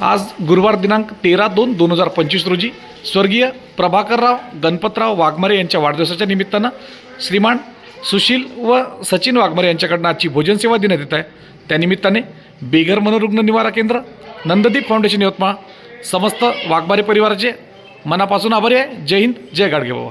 आज गुरुवार दिनांक तेरा दोन दोन हजार पंचवीस रोजी स्वर्गीय प्रभाकरराव गणपतराव वाघमारे यांच्या वाढदिवसाच्या निमित्तानं श्रीमान सुशील व सचिन वाघमारे यांच्याकडनं आजची भोजन सेवा देण्यात येत आहे. त्यानिमित्ताने बेघर मनोरुग्ण निवारा केंद्र नंददीप फाउंडेशन यवतमाळ समस्त वाघमारे परिवाराचे मनापासून आभारी आहे. जय हिंद जय गाडगे बाबा.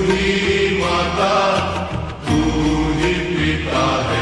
ही माता तू ही पिता है।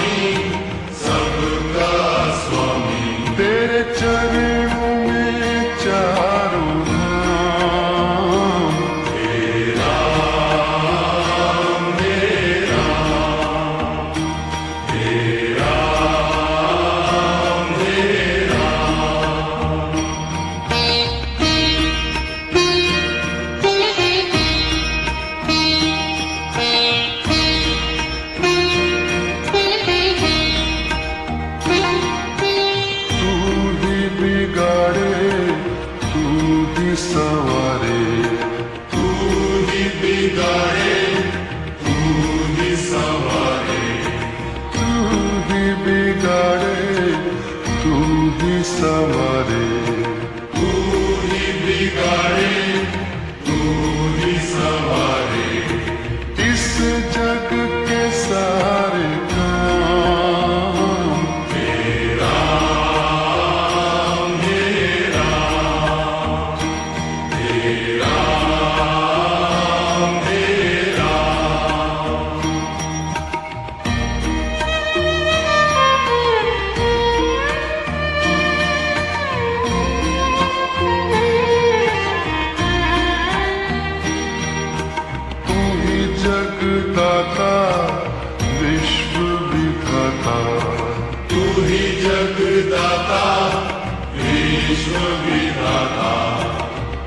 विश्व विधाता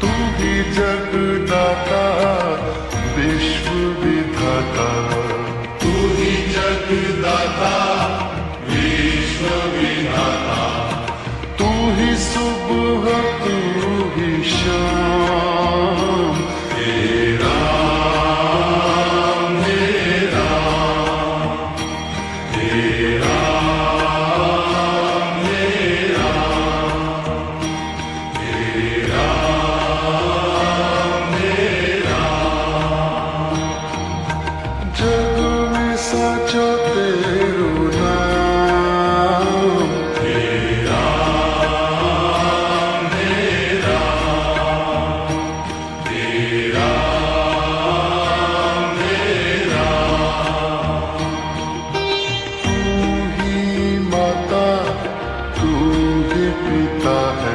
तू ही जगदाता विश्व विधाता तू ही जगदाता विश्व विधाता तू ही सुबह तू ही शाम सजते तेरा तेरा तूही माता ते पिता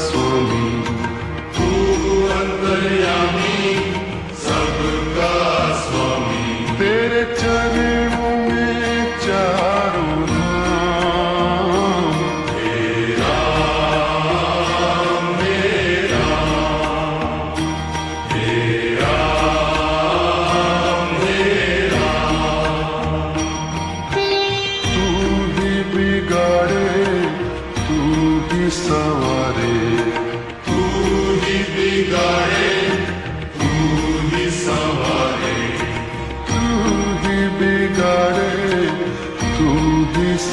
स्वामी तू अंतर्यामी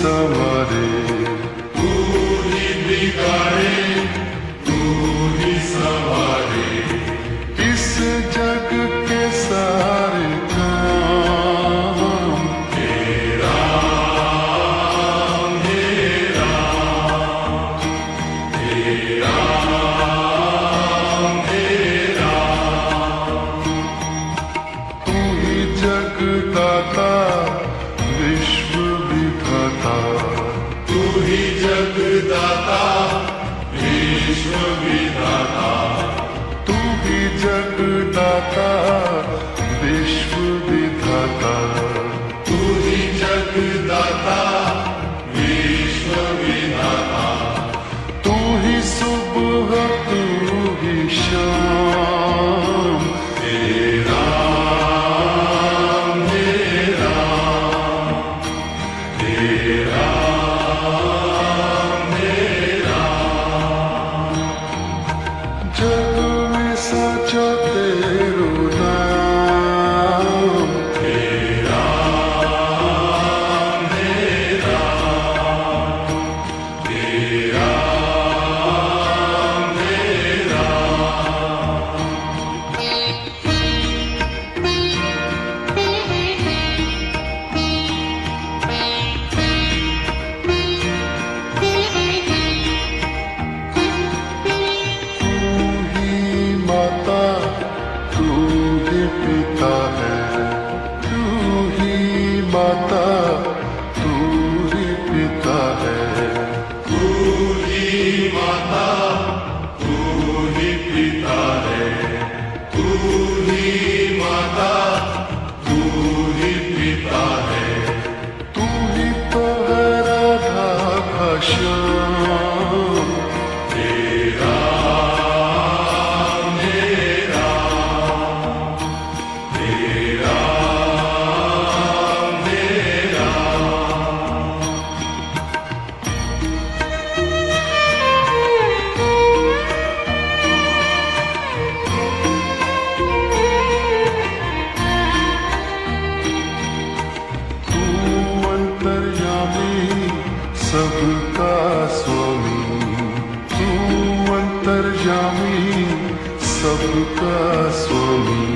somebody. का Loka Swami.